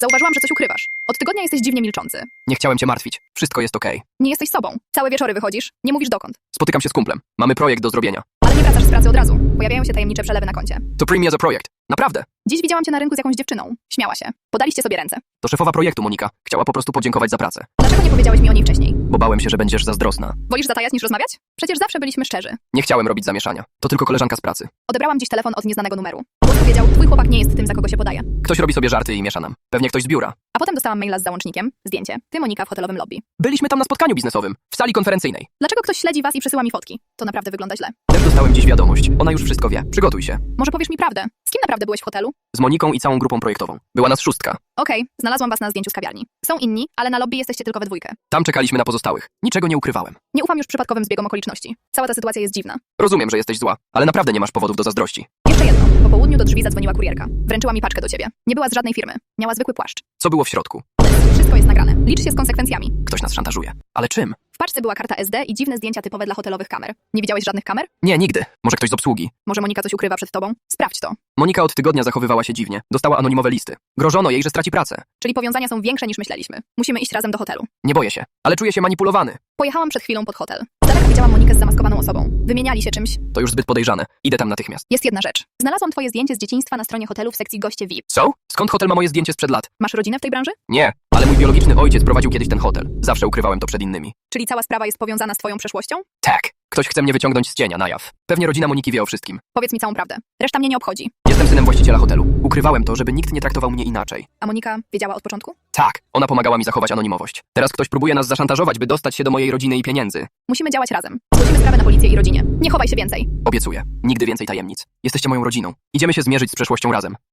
Zauważyłam, że coś ukrywasz. Od tygodnia jesteś dziwnie milczący. Nie chciałem cię martwić. Wszystko jest okej. Nie jesteś sobą. Całe wieczory wychodzisz, nie mówisz dokąd. Spotykam się z kumplem. Mamy projekt do zrobienia. Ale nie wracasz z pracy od razu. Pojawiają się tajemnicze przelewy na koncie. To Premia za projekt. Naprawdę. Dziś widziałam cię na rynku z jakąś dziewczyną. Śmiała się. Podaliście sobie ręce. To szefowa projektu, Monika. Chciała po prostu podziękować za pracę. Dlaczego nie powiedziałeś mi o niej wcześniej? Bo bałem się, że będziesz zazdrosna. Wolisz zatajać niż rozmawiać? Przecież zawsze byliśmy szczerzy. Nie chciałem robić zamieszania. To tylko koleżanka z pracy. Odebrałam dziś telefon od nieznanego numeru. Powiedział, twój chłopak nie jest tym, za kogo się podaje. Ktoś robi sobie żarty i miesza nam. Pewnie ktoś z biura. A potem dostałam maila z załącznikiem, zdjęcie. Ty, Monika, w hotelowym lobby. Byliśmy tam na spotkaniu biznesowym, w sali konferencyjnej. Dlaczego ktoś śledzi was i przesyła mi fotki? To naprawdę wygląda źle. Też dostałem dziś wiadomość. Ona już wszystko wie. Przygotuj się. Może powiesz mi prawdę? Z kim naprawdę byłeś w hotelu? Z Moniką i całą grupą projektową. Była nas szóstka. Okej, znalazłam was na zdjęciu z kawiarni. Są inni, ale na lobby jesteście tylko we dwójkę. Tam czekaliśmy na pozostałych. Niczego nie ukrywałem. Nie ufam już przypadkowym zbiegom okoliczności. Cała ta sytuacja jest dziwna. Rozumiem, że jesteś zła, ale naprawdę nie masz powodów do zazdrości. Jeszcze jedno. Do drzwi zadzwoniła kurierka. Wręczyła mi paczkę do ciebie. Nie była z żadnej firmy. Miała zwykły płaszcz. Co było w środku? Wszystko jest nagrane. Licz się z konsekwencjami. Ktoś nas szantażuje. Ale czym? W paczce była karta SD i dziwne zdjęcia typowe dla hotelowych kamer. Nie widziałeś żadnych kamer? Nie, nigdy. Może ktoś z obsługi. Może Monika coś ukrywa przed tobą? Sprawdź to. Monika od tygodnia zachowywała się dziwnie. Dostała anonimowe listy. Grożono jej, że straci pracę. Czyli powiązania są większe niż myśleliśmy. Musimy iść razem do hotelu. Nie boję się, ale czuję się manipulowany. Pojechałam przed chwilą pod hotel. Daleka widziałam Monikę z zamaskowaną osobą. Wymieniali się czymś. To już zbyt podejrzane. Idę tam natychmiast. Jest jedna rzecz. Znalazłam twoje zdjęcie z dzieciństwa na stronie hotelu w sekcji goście VIP. Co? Skąd hotel ma moje zdjęcie sprzed lat? Masz rodzinę w tej branży? Nie, ale mój biologiczny ojciec prowadził kiedyś ten hotel. Zawsze ukrywałem to przed innymi. Czyli cała sprawa jest powiązana z twoją przeszłością? Tak. Ktoś chce mnie wyciągnąć z cienia na jaw. Pewnie rodzina Moniki wie o wszystkim. Powiedz mi całą prawdę. Reszta mnie nie obchodzi. Jestem synem właściciela hotelu. Ukrywałem to, żeby nikt nie traktował mnie inaczej. A Monika wiedziała od początku? Tak, ona pomagała mi zachować anonimowość. Teraz ktoś próbuje nas zaszantażować, by dostać się do mojej rodziny i pieniędzy. Musimy działać razem. Zgłosimy sprawę na policję i rodzinie. Nie chowaj się więcej. Obiecuję. Nigdy więcej tajemnic. Jesteście moją rodziną. Idziemy się zmierzyć z przeszłością razem.